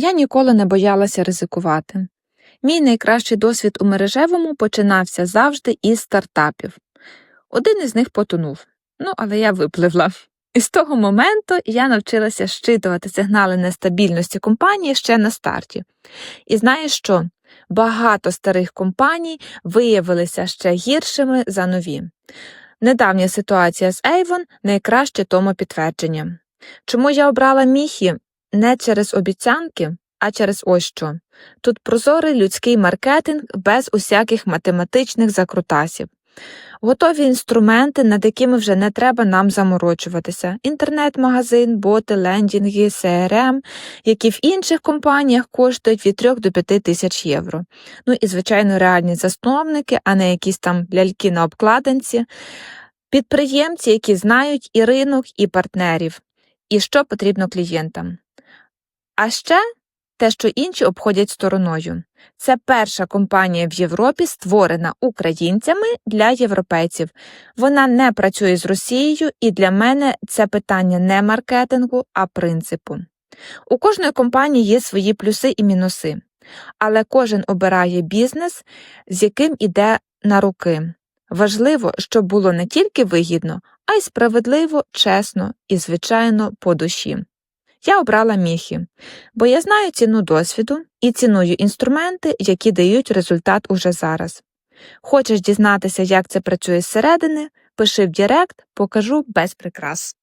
Я ніколи не боялася ризикувати. Мій найкращий досвід у мережевому починався завжди із стартапів. Один із них потонув, ну, але я випливла. І з того моменту я навчилася щитувати сигнали нестабільності компанії ще на старті. І знаєш що? Багато старих компаній виявилися ще гіршими за нові. Недавня ситуація з Avon – найкраще тому підтвердження. Чому я обрала Міхі? Не через обіцянки, а через ось що. Тут прозорий людський маркетинг без усяких математичних закрутасів. Готові інструменти, над якими вже не треба нам заморочуватися: інтернет-магазин, боти, лендінги, CRM, які в інших компаніях коштують від 3 до 5 тисяч євро. Ну і, звичайно, реальні засновники, а не якісь там ляльки на обкладинці, підприємці, які знають і ринок, і партнерів, і що потрібно клієнтам. А ще те, що інші обходять стороною. Це перша компанія в Європі, створена українцями для європейців. Вона не працює з Росією, і для мене це питання не маркетингу, а принципу. У кожної компанії є свої плюси і мінуси, але кожен обирає бізнес, з яким іде на руки. Важливо, щоб було не тільки вигідно, а й справедливо, чесно і, звичайно, по душі. Я обрала міхі, бо я знаю ціну досвіду і ціную інструменти, які дають результат уже зараз. Хочеш дізнатися, як це працює зсередини, пиши в Директ, покажу без прикрас.